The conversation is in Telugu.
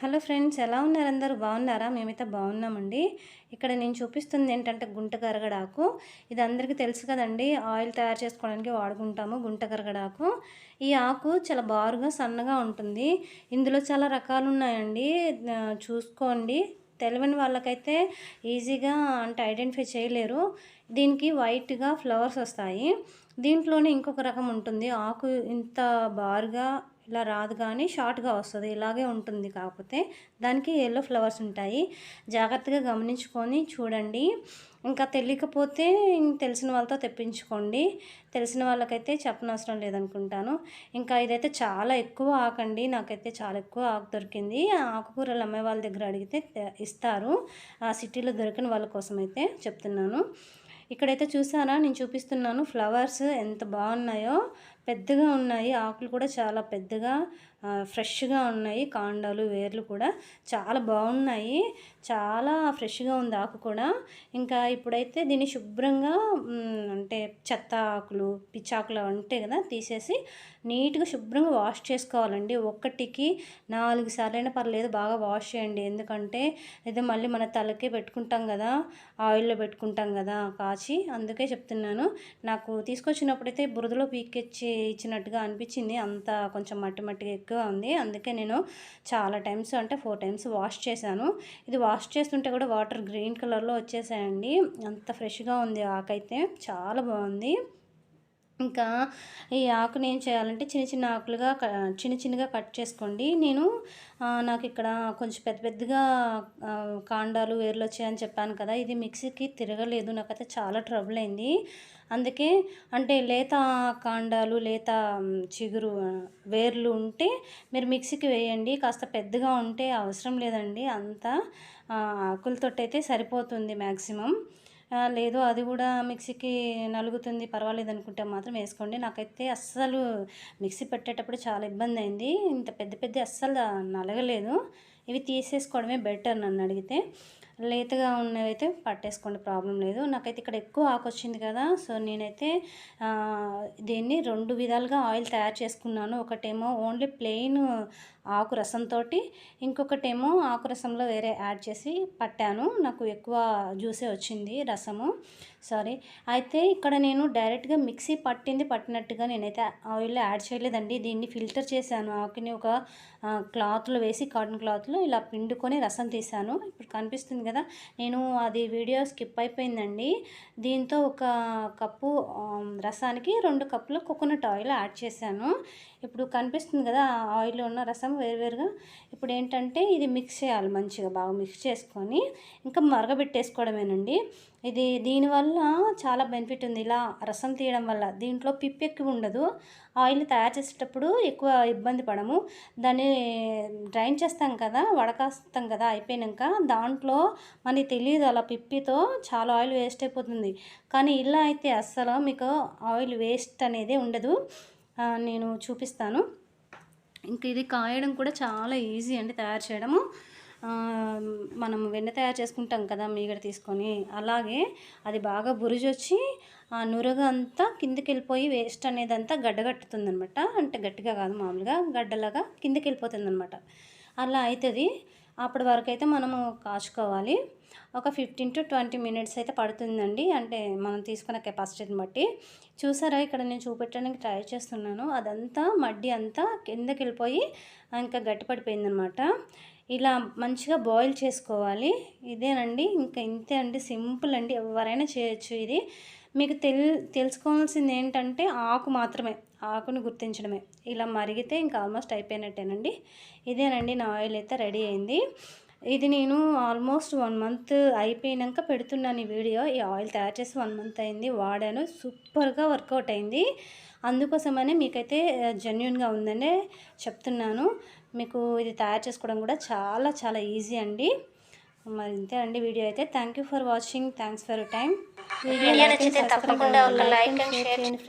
హలో ఫ్రెండ్స్ ఎలా ఉన్నారు అందరూ? బాగున్నారా? మేమైతే బాగున్నామండి. ఇక్కడ నేను చూపిస్తుంది ఏంటంటే గుంట గరగడాకు ఇది అందరికీ తెలుసు కదండి ఆయిల్ తయారు చేసుకోవడానికి వాడుకుంటాము గుంట గరగడాకు ఈ ఆకు చాలా బారుగా సన్నగా ఉంటుంది. ఇందులో చాలా రకాలు ఉన్నాయండి. చూసుకోండి. తెలియని వాళ్ళకైతే ఈజీగా అంటే ఐడెంటిఫై చేయలేరు. దీనికి వైట్గా ఫ్లవర్స్ వస్తాయి. దీంట్లోనే ఇంకొక రకం ఉంటుంది. ఆకు ఇంత బారుగా ఇలా రాదు కానీ షార్ట్గా వస్తుంది. ఇలాగే ఉంటుంది కాకపోతే దానికి ఎల్లో ఫ్లవర్స్ ఉంటాయి. జాగ్రత్తగా గమనించుకొని చూడండి. ఇంకా తెలియకపోతే తెలిసిన వాళ్ళతో తెప్పించుకోండి. తెలిసిన వాళ్ళకైతే చెప్పనవసరం లేదనుకుంటాను. ఇంకా ఇదైతే చాలా ఎక్కువ ఆకండి. నాకైతే చాలా ఎక్కువ ఆకు దొరికింది. ఆకుకూరలు అమ్మే వాళ్ళ దగ్గర అడిగితే ఇస్తారు. ఆ సిటీలో దొరికిన వాళ్ళ కోసం అయితే చెప్తున్నాను. ఇక్కడైతే చూసారా? నేను చూపిస్తున్నాను. ఫ్లవర్స్ ఎంత బాగున్నాయో. పెద్దగా ఉన్నాయి. ఆకులు కూడా చాలా పెద్దగా ఫ్రెష్గా ఉన్నాయి. కాండాలు వేర్లు కూడా చాలా బాగున్నాయి. చాలా ఫ్రెష్గా ఉంది ఆకు కూడా. ఇంకా ఇప్పుడైతే దీన్ని శుభ్రంగా అంటే చెత్త ఆకులు పిచ్చాకులు ఉంటాయి కదా తీసేసి నీట్గా శుభ్రంగా వాష్ చేసుకోవాలండి. ఒక్కటికి నాలుగు సార్లైనా పర్లేదు బాగా వాష్ చేయండి. ఎందుకంటే అయితే మళ్ళీ మన తలకే పెట్టుకుంటాం కదా ఆయిల్లో పెట్టుకుంటాం కదా కాచి. అందుకే చెప్తున్నాను. నాకు తీసుకొచ్చినప్పుడైతే బురదలో పీకెచ్చి ఇచ్చినట్టుగా అనిపించింది. అంత కొంచెం మట్టి మట్టిగా ఎక్కువ ఉంది. అందుకే నేను చాలా టైమ్స్ అంటే ఫోర్ టైమ్స్ వాష్ చేశాను. ఇది వాష్ చేస్తుంటే కూడా వాటర్ గ్రీన్ కలర్లో వచ్చేసాయండి. అంత ఫ్రెష్గా ఉంది ఆకైతే. చాలా బాగుంది. ఇంకా ఈ ఆకుని ఏం చేయాలంటే చిన్న చిన్న ఆకులుగా చిన్న చిన్నగా కట్ చేసుకోండి. నేను నాకు ఇక్కడ కొంచెం పెద్ద పెద్దగా కాండాలు వేర్లు వచ్చాయని చెప్పాను కదా ఇది మిక్సీకి తిరగలేదు. నాకైతే చాలా ట్రబుల్ అయింది. అందుకే అంటే లేత కాండాలు లేత చిగురు వేర్లు ఉంటే మీరు మిక్సీకి వేయండి. కాస్త పెద్దగా ఉంటే అవసరం లేదండి. అంతా ఆకులతోటైతే సరిపోతుంది మ్యాక్సిమం లేదు అది కూడా మిక్సీకి నలుగుతుంది. పర్వాలేదు అనుకుంటే మాత్రం వేసుకోండి. నాకైతే అస్సలు మిక్సీ పెట్టేటప్పుడు చాలా ఇబ్బంది అయింది. ఇంత పెద్ద పెద్ద అస్సలు నలగలేదు. ఇవి తీసేసుకోవడమే బెటర్ నన్ను అడిగితే. లేతగా ఉన్నవైతే పట్టేసుకోండి ప్రాబ్లం లేదు. నాకైతే ఇక్కడ ఎక్కువ ఆకు వచ్చింది కదా సో నేనైతే దీన్ని రెండు విధాలుగా ఆయిల్ తయారు చేసుకున్నాను. ఒకటేమో ఓన్లీ ప్లెయిన్ ఆకు రసంతో ఇంకొకటేమో ఆకు రసంలో వేరే యాడ్ చేసి పట్టాను. నాకు ఎక్కువ జ్యూసే వచ్చింది రసము. సారీ. అయితే ఇక్కడ నేను డైరెక్ట్గా మిక్సీ పట్టింది పట్టినట్టుగా నేనైతే ఆయిల్ యాడ్ చేయలేదండి. దీన్ని ఫిల్టర్ చేశాను. ఆకుని ఒక క్లాత్లో వేసి కాటన్ క్లాత్లో ఇలా పిండుకొని రసం తీశాను. ఇప్పుడు కనిపిస్తుంది కదా నేను అది వీడియో స్కిప్ అయిపోయిందండి. దీంతో ఒక కప్పు రసానికి రెండు కప్పులు కోకోనట్ ఆయిల్ యాడ్ చేశాను. ఇప్పుడు కనిపిస్తుంది కదా ఆయిల్లో ఉన్న రసం వేరువేరుగా. ఇప్పుడు ఏంటంటే ఇది మిక్స్ చేయాలి మంచిగా బాగా మిక్స్ చేసుకొని. ఇంకా మరగబెట్టేసుకోవడమేనండి. ఇది దీనివల్ల చాలా బెనిఫిట్ ఉంది. ఇలా రసం తీయడం వల్ల దీంట్లో పిప్పి ఎక్కువ ఉండదు. ఆయిల్ తయారు చేసేటప్పుడు ఎక్కువ ఇబ్బంది పడము. దాన్ని డ్రైన్ చేస్తాం కదా వడకాస్తాం కదా అయిపోయాక దాంట్లో మనకి తెలియదు అలా పిప్పితో చాలా ఆయిల్ వేస్ట్ అయిపోతుంది. కానీ ఇలా అయితే అస్సలు మీకు ఆయిల్ వేస్ట్ అనేది ఉండదు. నేను చూపిస్తాను. ఇంక ఇది కాయడం కూడా చాలా ఈజీ అండి తయారు చేయడము. మనం వెన్న తయారు చేసుకుంటాం కదా మీగడ తీసుకొని అలాగే అది బాగా బురిజొచ్చి ఆ నురగ అంతా కిందకి వెళ్ళిపోయి వేస్ట్ అనేది అంతా గడ్డగట్టుతుంది అంటే గట్టిగా కాదు మామూలుగా గడ్డలాగా కిందకి వెళ్ళిపోతుంది అనమాట అలా అవుతుంది అప్పటి వరకు అయితే మనము కాచుకోవాలి. ఒక ఫిఫ్టీన్ టు ట్వంటీ మినిట్స్ అయితే పడుతుందండి. అంటే మనం తీసుకున్న కెపాసిటీని బట్టి. చూసారా? ఇక్కడ నేను చూపెట్టడానికి ట్రై చేస్తున్నాను. అదంతా మడ్డి అంతా కిందకి వెళ్ళిపోయి ఇంకా గట్టిపడిపోయిందనమాట ఇలా మంచిగా బాయిల్ చేసుకోవాలి. ఇదేనండి. ఇంకా ఇంతే అండి. సింపుల్ అండి. ఎవరైనా చేయొచ్చు ఇది. మీకు తెల్ తెలుసుకోవాల్సింది ఏంటంటే ఆకు మాత్రమే. ఆకును గుర్తించడమే. ఇలా మరిగితే ఇంకా ఆల్మోస్ట్ అయిపోయినట్టేనండి. ఇదేనండి నా ఆయిల్ అయితే రెడీ అయింది. ఇది నేను ఆల్మోస్ట్ వన్ మంత్ అయిపోయినాక పెడుతున్నాను ఈ వీడియో. ఈ ఆయిల్ తయారు చేసి వన్ మంత్ అయింది. వాడాను. సూపర్గా వర్కౌట్ అయింది. అందుకోసమనే మీకైతే జెన్యున్గా ఉందని చెప్తున్నాను. మీకు ఇది తయారు చేసుకోవడం కూడా చాలా చాలా ఈజీ అండి. మరి ఇంతే అండి వీడియో అయితే. Thank you for watching. Thanks for time video నచ్చితే తప్పకుండా ఒక లైక్ అండ్ షేర్. చేయండి ఫ్రెండ్స్